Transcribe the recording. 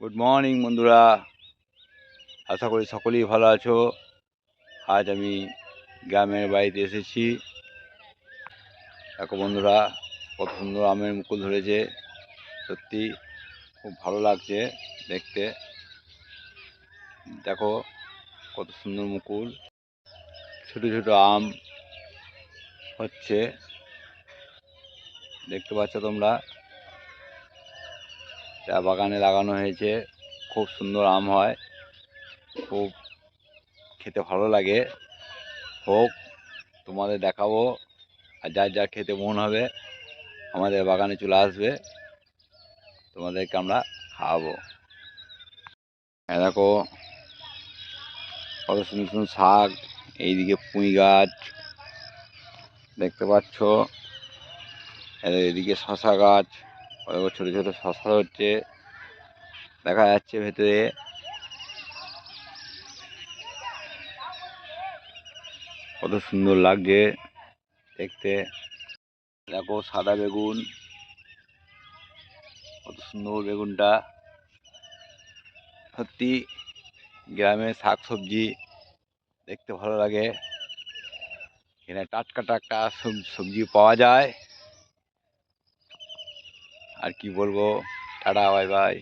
Good morning বন্ধুরা। আশা করি সকলেই ভালো আছো। আজ আমি গ্রামের বাড়িতে এসেছি। দেখো বন্ধুরা, কত সুন্দর আমের মুকুল ধরেছে। সত্যি খুব ভালো লাগছে দেখতে। দেখো, কত সুন্দর মুকুল। ছোট ছোট আম হচ্ছে। দেখতে পাচ্ছ তোমরা? চা বাগানে লাগানো হয়েছে। খুব সুন্দর আম হয়। খুব খেতে ভালো লাগে। হোক, তোমাদের দেখাবো। আর যার যা খেতে মন হবে, আমাদের বাগানে চলে আসবে। তোমাদেরকে আমরা খাওয়াবো। হ্যাঁ দেখো। কত সুন্দর সুন্দর শাক, এইদিকে পুঁই গাছ, দেখতে পাচ্ছ? এদিকে শশা গাছ। ছোট ছোট শশা হচ্ছে। দেখা যাচ্ছে ভেতরে। কত সুন্দর লাগছে দেখতে। দেখো সাদা বেগুন। কত সুন্দর বেগুনটা। সত্যি গ্রামের শাক সবজি দেখতে ভালো লাগে। এখানে টাটকা টাটকা সব- সবজি পাওয়া যায়। আর কি বলব? Tata bye bye.